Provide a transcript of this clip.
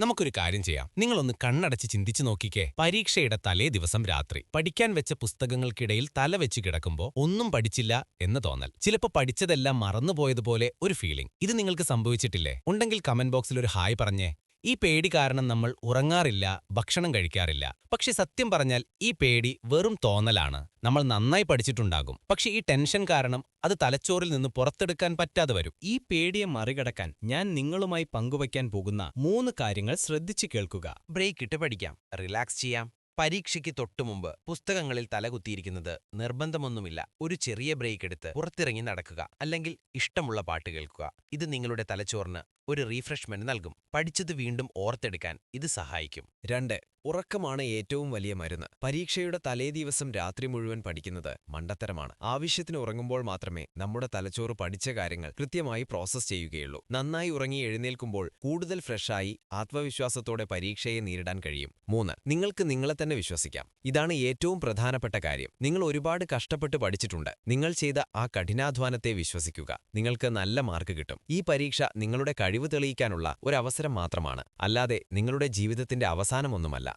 നമുക്കൊരു കാര്യം ചെയ്യാം. നിങ്ങളൊന്ന് കണ്ണടച്ച് ചിന്തിച്ചു നോക്കിക്കേ. പരീക്ഷയുടെ തലേ ദിവസം രാത്രി. പഠിക്കാൻ വെച്ച പുസ്തകങ്ങൾക്കിടയിൽ തല വെച്ച് കിടക്കുമ്പോൾ ഒന്നും പഠിച്ചില്ല എന്ന് തോന്നൽ. ചിലപ്പോൾ പഠിച്ചതെല്ലാം മറന്നുപോയതുപോലെ ഒരു ഫീലിംഗ് ഇത് നിങ്ങൾക്ക് സംഭവിച്ചിട്ടില്ലേ? ഉണ്ടെങ്കിൽ കമന്റ് ബോക്സിൽ ഒരു ഹായ് പറഞ്ഞേ. ഈ പേടി കാരണം നമ്മൾ ഉറങ്ങാറില്ല ഭക്ഷണം കഴിക്കാറില്ല. പക്ഷെ സത്യം പറഞ്ഞാൽ ഈ പേടി വെറും തോന്നലാണ്. നമ്മൾ നന്നായി പഠിച്ചിട്ടുണ്ടാകും. പക്ഷെ ഈ ടെൻഷൻ കാരണം അത് തലച്ചോറിൽ നിന്ന് പുറത്തെടുക്കാൻ പറ്റാതെ വരും. ഈ പേടിയെ മറികടക്കാൻ ഞാൻ നിങ്ങളുമായി പങ്കുവയ്ക്കാൻ പോകുന്ന മൂന്ന് കാര്യങ്ങൾ ശ്രദ്ധിച്ചു കേൾക്കുക. ബ്രേക്ക് ഇട്ട് പഠിക്കാം. റിലാക്സ് ചെയ്യാം. പരീക്ഷയ്ക്ക് തൊട്ടുമുമ്പ് പുസ്തകങ്ങളിൽ തലകുത്തിയിരിക്കുന്നത് നിർബന്ധമൊന്നുമില്ല. ഒരു ചെറിയ ബ്രേക്ക് എടുത്ത് പുറത്തിറങ്ങി നടക്കുക അല്ലെങ്കിൽ ഇഷ്ടമുള്ള പാട്ട് കേൾക്കുക. ഇത് നിങ്ങളുടെ തലച്ചോറിന് ഒരു റീഫ്രഷ്മെന്റ് നൽകും. പഠിച്ചത് വീണ്ടും ഓർത്തെടുക്കാൻ ഇത് സഹായിക്കും. രണ്ട് ഉറക്കമാണ് ഏറ്റവും വലിയ മരുന്ന്. പരീക്ഷയുടെ തലേദിവസം രാത്രി മുഴുവൻ പഠിക്കുന്നത് മണ്ടത്തരമാണ്. ആവശ്യത്തിന് ഉറങ്ങുമ്പോൾ മാത്രമേ നമ്മുടെ തലച്ചോറ് പഠിച്ച കാര്യങ്ങൾ കൃത്യമായി പ്രോസസ് ചെയ്യുകയുള്ളൂ. നന്നായി ഉറങ്ങി എഴുന്നേൽക്കുമ്പോൾ കൂടുതൽ ഫ്രഷായി ആത്മവിശ്വാസത്തോടെ പരീക്ഷയെ നേരിടാൻ കഴിയും. മൂന്ന് നിങ്ങൾക്ക് നിങ്ങളെ തന്നെ വിശ്വസിക്കാം. ഇതാണ് ഏറ്റവും പ്രധാനപ്പെട്ട കാര്യം. നിങ്ങൾ ഒരുപാട് കഷ്ടപ്പെട്ട് പഠിച്ചിട്ടുണ്ട്. നിങ്ങൾ ചെയ്ത ആ കഠിനാധ്വാനത്തെ വിശ്വസിക്കുക. നിങ്ങൾക്ക് നല്ല മാർക്ക് കിട്ടും. ഈ പരീക്ഷ നിങ്ങളുടെ കഴിവ് തെളിയിക്കാനുള്ള ഒരവസരം മാത്രമാണ്. അല്ലാതെ നിങ്ങളുടെ ജീവിതത്തിന്റെ അവസാനമൊന്നുമല്ല.